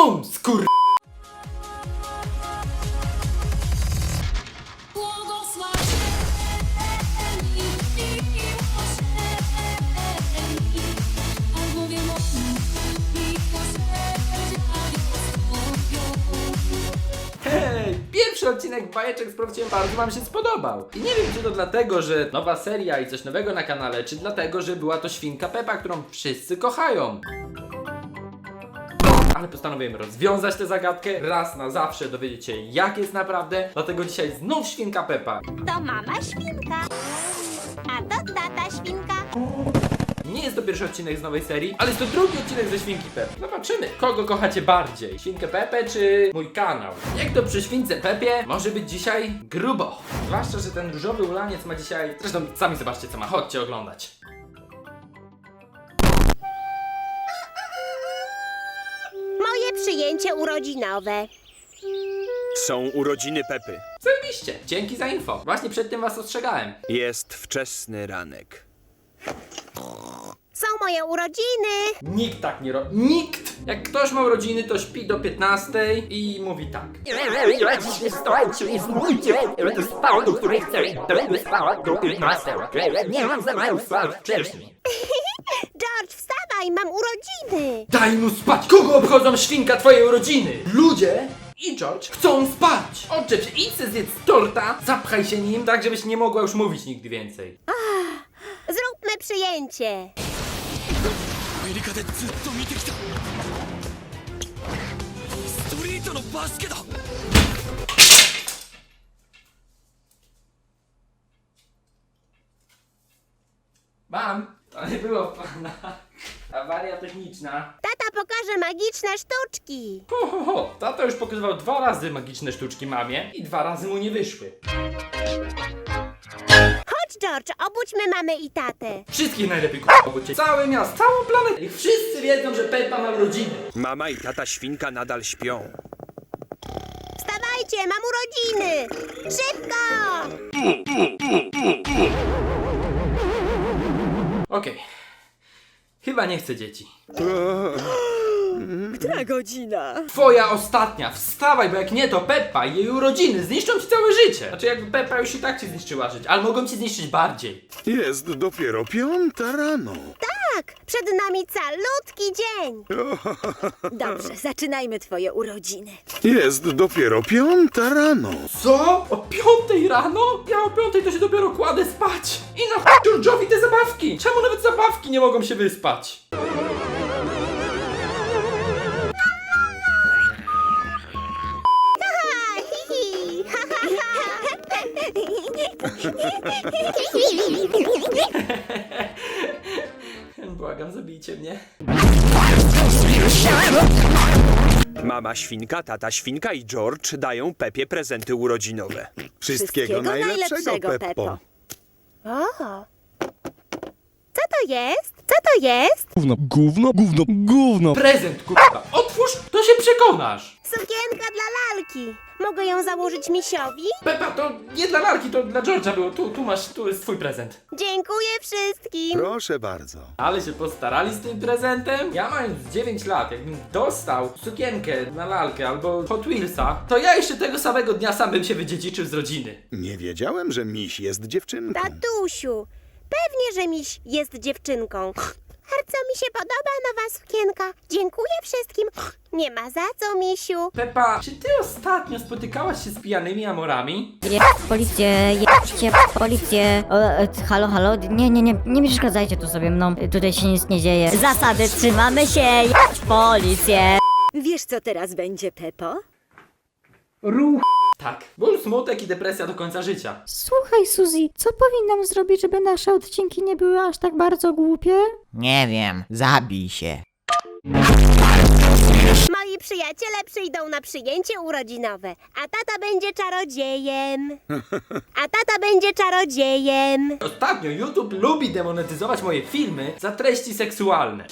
Brum, skur... Pierwszy odcinek bajeczek z bardzo wam się spodobał. I nie wiem, czy to dlatego, że nowa seria i coś nowego na kanale, czy dlatego, że była to świnka Pepa, którą wszyscy kochają. Ale postanowiłem rozwiązać tę zagadkę, raz na zawsze dowiedzieć się jak jest naprawdę, dlatego dzisiaj znów świnka Pepa. To mama świnka. A to tata świnka. Nie jest to pierwszy odcinek z nowej serii, ale jest to drugi odcinek ze Świnki Pepy. Zobaczymy, kogo kochacie bardziej. Świnkę Pepę czy mój kanał? Jak to przy Śwince Pepie może być dzisiaj grubo. Zwłaszcza, że ten różowy ulaniec ma dzisiaj... Zresztą sami zobaczcie co ma, chodźcie oglądać. Przyjęcie urodzinowe. Są urodziny Pepy. Zajebiście, dzięki za info. Właśnie przed tym was ostrzegałem. Jest wczesny ranek. Są moje urodziny. Nikt tak nie robi. Nikt! Jak ktoś ma urodziny, to śpi do 15 i mówi tak. Dziś wystarczy jest mój dzień, będę spał, do której chcę i będę spał, do której master. Nie mam za mało spać wcześniej. George, wstawaj, mam urodziny. Daj mu spać! Kogo obchodzą świnka twojej urodziny? Ludzie i George chcą spać! Odczep się, idź se zjedz torta, zapchaj się nim, tak żebyś nie mogła już mówić nigdy więcej. Zróbmy przyjęcie. アメリカでずっと見てきたストリートのバスケだ Mam! To nie było pana. Awaria techniczna. Tata pokaże magiczne sztuczki. Ho, ho, ho. Tata już pokazywał dwa razy magiczne sztuczki mamie i dwa razy mu nie wyszły. Chodź, George, obudźmy mamę i tatę. Wszystkich najlepiej k***a Całe miasto, całą planetę. Niech wszyscy wiedzą, że Peppa ma urodziny. Mama i tata świnka nadal śpią. Wstawajcie, mam urodziny. Szybko! Okej. Chyba nie chcę dzieci. Która godzina? Twoja ostatnia, wstawaj, bo jak nie to Peppa i jej urodziny zniszczą ci całe życie. Znaczy jakby Peppa już i tak ci zniszczyła życie, ale mogą ci zniszczyć bardziej. Jest dopiero piąta rano. Tak, przed nami calutki dzień. Dobrze, zaczynajmy twoje urodziny. Jest dopiero piąta rano. Co? O piątej rano? Ja o piątej to się dopiero kładę spać. I na George'owi te zabawki. Czemu nawet zabawki nie mogą się wyspać? Ha, hi, hi. Ha, ha, Błagam, zabijcie mnie. Mama świnka, tata świnka i George dają Pepie prezenty urodzinowe. Wszystkiego, najlepszego, Peppo. O. Co to jest? Co to jest? Gówno, gówno, gówno, gówno Prezent, kurwa. Otwórz, to się przekonasz. Sukienka dla lalki. Mogę ją założyć misiowi? Peppa, to nie dla lalki, to dla George'a było. Tu, tu masz, tu jest twój prezent. Dziękuję wszystkim. Proszę bardzo. Ale się postarali z tym prezentem. Ja mając 9 lat, jakbym dostał sukienkę na lalkę albo Hot Wheelsa, to ja jeszcze tego samego dnia sam bym się wydziedziczył z rodziny. Nie wiedziałem, że miś jest dziewczynką. Tatusiu, pewnie, że miś jest dziewczynką. Bardzo mi się podoba nowa sukienka. Dziękuję wszystkim. Nie ma za co, misiu. Pepa, czy ty ostatnio spotykałaś się z pijanymi amorami? Je, policję, jedźcie, policję. O, e, halo, halo, nie, nie, nie, nie przeszkadzajcie tu sobie mną, tutaj się nic nie dzieje. Zasady, trzymamy się, jedź, policję. Wiesz, co teraz będzie, Pepo? Ruch. Tak, ból, smutek i depresja do końca życia. Słuchaj, Suzy, co powinnam zrobić, żeby nasze odcinki nie były aż tak bardzo głupie? Nie wiem, zabij się. Moi przyjaciele przyjdą na przyjęcie urodzinowe, a tata będzie czarodziejem. A tata będzie czarodziejem. Ostatnio YouTube lubi demonetyzować moje filmy za treści seksualne.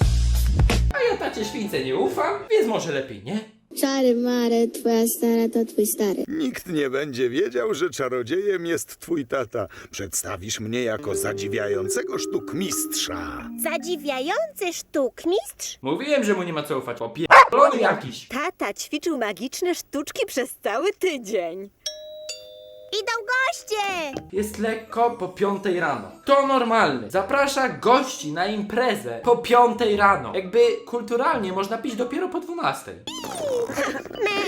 A ja tacie śwince nie ufam, więc może lepiej nie? Czary mary, twoja stara to twój stary. Nikt nie będzie wiedział, że czarodziejem jest twój tata. Przedstawisz mnie jako zadziwiającego sztukmistrza. Zadziwiający sztukmistrz? Mówiłem, że mu nie ma co ufać. Popie... p***lony jakiś. Tata ćwiczył magiczne sztuczki przez cały tydzień. Idą goście! Jest lekko po piątej rano. To normalny. Zaprasza gości na imprezę po piątej rano. Jakby kulturalnie można pić dopiero po dwunastej.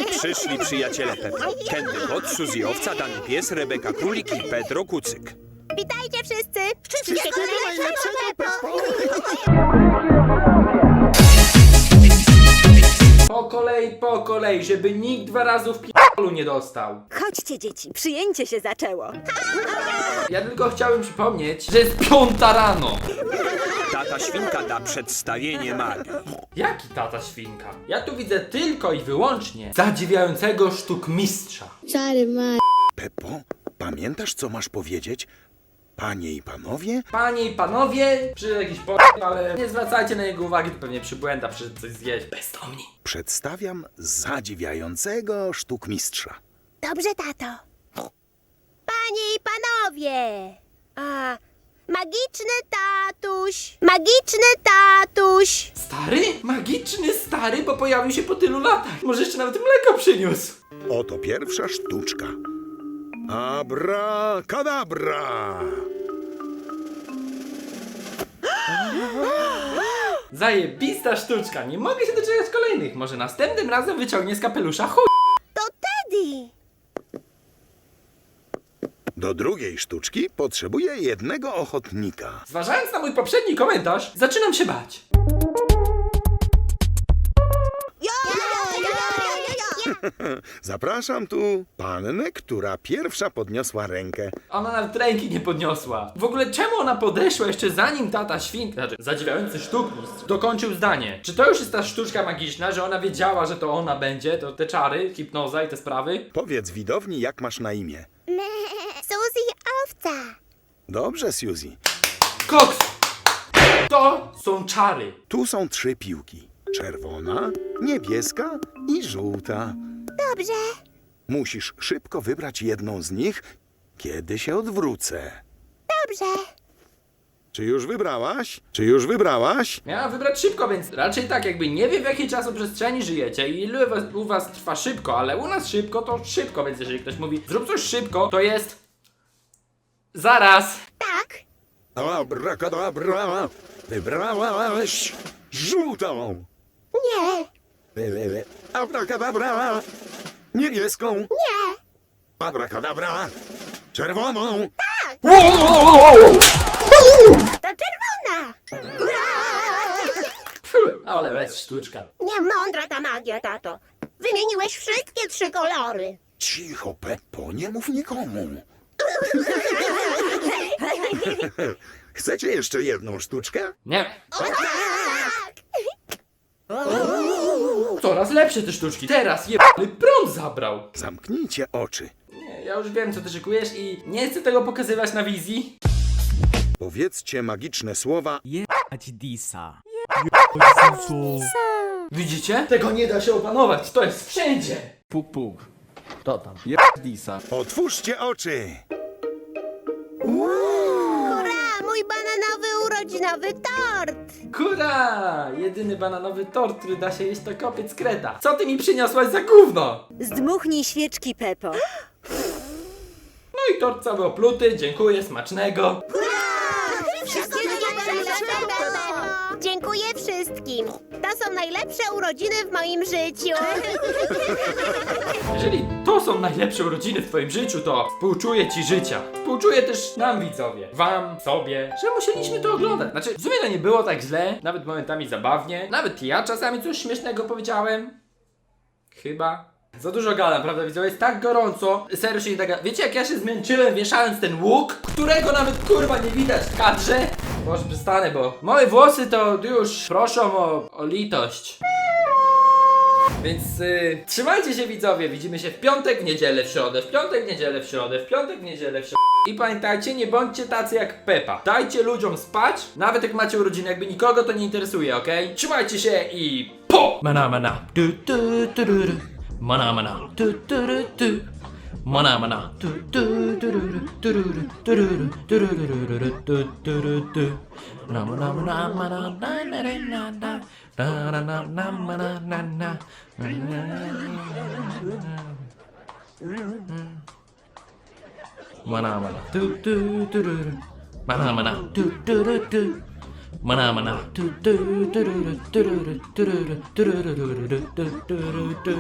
Przyszli przyjaciele Pepy. Kenny Kot, Suzy Owca, Dany Pies, Rebeka Królik i Pedro Kucyk. Witajcie wszyscy! Wszystkiego najlepszego, Pepo! Kolei, żeby nikt dwa razy w p***lu nie dostał. Chodźcie, dzieci, przyjęcie się zaczęło. Ja tylko chciałem przypomnieć, że jest piąta rano. Tata Świnka da przedstawienie magii. Jaki tata świnka? Ja tu widzę tylko i wyłącznie zadziwiającego sztukmistrza. Czary mary. Peppo, pamiętasz, co masz powiedzieć? Panie i panowie, Panie i panowie, przy jakiś po... ale nie zwracajcie na jego uwagi, to pewnie przybłęda, przy coś zjeść. Bezdomni. przedstawiam zadziwiającego sztukmistrza. Dobrze, tato. Panie i panowie! A, magiczny tatuś! Magiczny tatuś! Stary? Magiczny stary, bo pojawił się po tylu latach. Może jeszcze nawet mleko przyniósł. Oto pierwsza sztuczka. Abracadabra! Zajebista sztuczka, nie mogę się doczekać kolejnych. Może następnym razem wyciągnie z kapelusza chuj. To Teddy! Do drugiej sztuczki potrzebuję jednego ochotnika. Zważając na mój poprzedni komentarz, zaczynam się bać. Zapraszam tu pannę, która pierwsza podniosła rękę. Ona nawet ręki nie podniosła. W ogóle czemu ona podeszła jeszcze zanim tata świnka, znaczy zadziwiający sztukmistrz, dokończył zdanie? Czy to już jest ta sztuczka magiczna, że ona wiedziała, że to ona będzie, to te czary, hipnoza i te sprawy? Powiedz widowni, jak masz na imię. Suzy owca! Dobrze, Suzy. Koks! To są czary. Tu są trzy piłki. Czerwona, niebieska i żółta. Dobrze. Musisz szybko wybrać jedną z nich, kiedy się odwrócę. Dobrze. Czy już wybrałaś? Czy już wybrałaś? Miała wybrać szybko, więc raczej tak jakby nie wiem w jakiej czasoprzestrzeni żyjecie i ilu was, u was trwa szybko, ale u nas szybko to szybko, więc jeżeli ktoś mówi zrób coś szybko, to jest... Zaraz. Tak. Abracadabra! Wybrałaś żółtą! Nie. Abracadabra! Niebieską! Nie. Abracadabra! Czerwoną! To czerwona. Ale bez sztuczka. Niemądra ta magia, tato. Wymieniłeś wszystkie trzy kolory. Cicho, Peppo, nie mów nikomu. Chcecie jeszcze jedną sztuczkę? Nie. Coraz lepsze te sztuczki. Teraz jebany prąd zabrał. Zamknijcie oczy. Nie, ja już wiem co ty szykujesz i nie chcę tego pokazywać na wizji. Powiedzcie magiczne słowa Widzicie? Tego nie da się opanować, to jest wszędzie. Puk puk. To tam. Je disa. Otwórzcie oczy! Urodzinowy tort. Kura! Jedyny bananowy tort, który da się jeść to kopiec kreta. Co ty mi przyniosłaś za gówno? Zdmuchnij świeczki, Pepo. No i tort cały opluty, dziękuję, smacznego. Wszystkiego najlepsze urodziny w moim życiu. Jeżeli to są najlepsze urodziny w twoim życiu, to współczuję ci życia. Współczuję też nam widzowie, wam, sobie, że musieliśmy to oglądać. Znaczy, w sumie to nie było tak źle, nawet momentami zabawnie, nawet ja czasami coś śmiesznego powiedziałem. Chyba. Za dużo gadam, prawda widzowie? Jest tak gorąco, serio się ga- Wiecie jak ja się zmęczyłem wieszając ten łuk, którego nawet kurwa nie widać w kadrze? Może przestanę, bo moje włosy to już proszą o, o litość. Więc y, trzymajcie się widzowie, widzimy się w piątek, w niedzielę, w środę, w piątek, w niedzielę, w środę, w piątek, w niedzielę, w środę. I pamiętajcie, nie bądźcie tacy jak Pepa. Dajcie ludziom spać, nawet jak macie urodziny, jakby nikogo to nie interesuje, okej? Trzymajcie się i po! Mana mana. Tu, tu, tu, ru, ru. Mana mana. Tu, tu, ru, tu. Mana mana. Tu tu tururu, tururu, tururu, turururu, tu turu, tu. Na na na na na na na na na na. Na na na na na na na. Mana mana. Tu tu tururu. Mana mana. Tu tururu, tu. Mana mana. Tu tu tururu, tururu, tururu, tururu, tururu, tu tururu, tu.